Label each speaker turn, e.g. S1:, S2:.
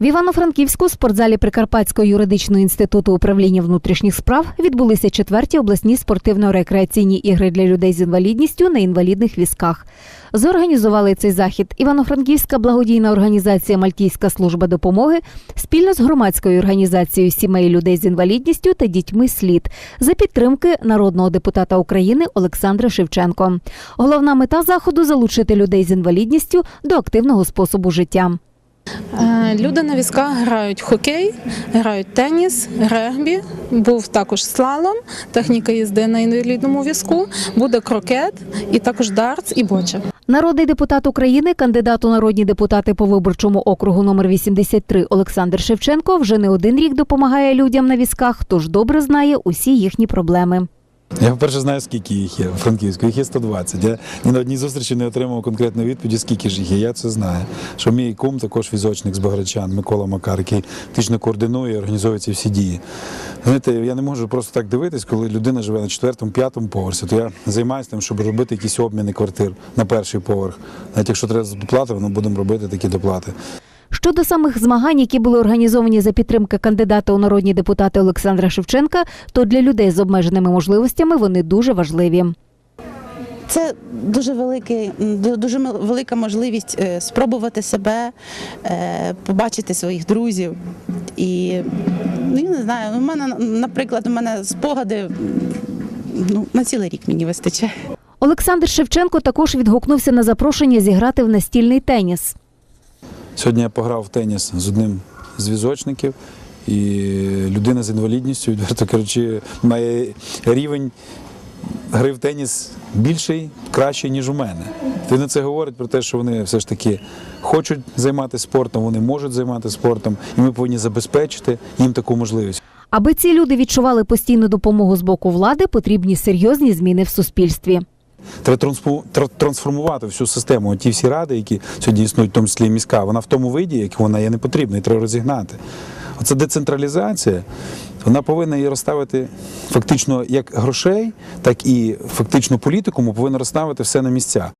S1: В Івано-Франківську спортзалі Прикарпатського юридичного інституту управління внутрішніх справ відбулися четверті обласні спортивно-рекреаційні ігри для людей з інвалідністю на інвалідних візках. Зорганізували цей захід Івано-Франківська благодійна організація Мальтійська служба допомоги спільно з громадською організацією сімей людей з інвалідністю та дітьми слід за підтримки народного депутата України Олександра Шевченко. Головна мета заходу залучити людей з інвалідністю до активного способу життя.
S2: Е, Люди на візках грають хокей, грають теніс, регбі. Був також слалом, техніка їзди на інвалідному візку, буде крокет і також дартс і боча.
S1: Народний депутат України, кандидат у народні депутати по виборчому округу номер 83 Олександр Шевченко вже не один рік допомагає людям на візках, тож добре знає усі їхні проблеми.
S3: Я, по-перше, знаю, скільки їх є у Франківську. Їх є 120. Я ні на одній зустрічі не отримав конкретної відповіді, скільки ж їх є. Я це знаю. Що мій кум також візочник з Баграчан, Микола Макар, який фактично координує і організовує ці всі дії. Знаєте, я не можу просто так дивитись, коли людина живе на четвертому, п'ятому поверсі, то я займаюся тим, щоб робити якісь обміни квартир на перший поверх. Навіть якщо треба доплати, ми будемо робити такі доплати.
S1: Щодо самих змагань, які були організовані за підтримки кандидата у народні депутати Олександра Шевченка, то для людей з обмеженими можливостями вони дуже важливі.
S4: Це дуже великий, дуже велика можливість е, спробувати себе, е, побачити своїх друзів. І ну, я не знаю, у мене, наприклад, у мене спогади ну, на цілий рік мені вистачає.
S1: Олександр Шевченко також відгукнувся на запрошення зіграти в настільний теніс.
S3: Сьогодні я пограв в теніс з одним з візочників, і людина з інвалідністю, відверто кажучи, має рівень гри в теніс більший, кращий, ніж у мене. Ти на це говорить про те, що вони все ж таки хочуть займатися спортом, вони можуть займатися спортом, і ми повинні забезпечити їм таку можливість.
S1: Аби ці люди відчували постійну допомогу з боку влади, потрібні серйозні зміни в суспільстві.
S3: Треба трансформувати всю систему. Ті всі ради, які сьогодні існують, в тому числі і міська, вона в тому виді, як вона є не потрібна, і треба розігнати. Оце децентралізація, вона повинна її розставити фактично як грошей, так і фактично політику, повинна розставити все на місця.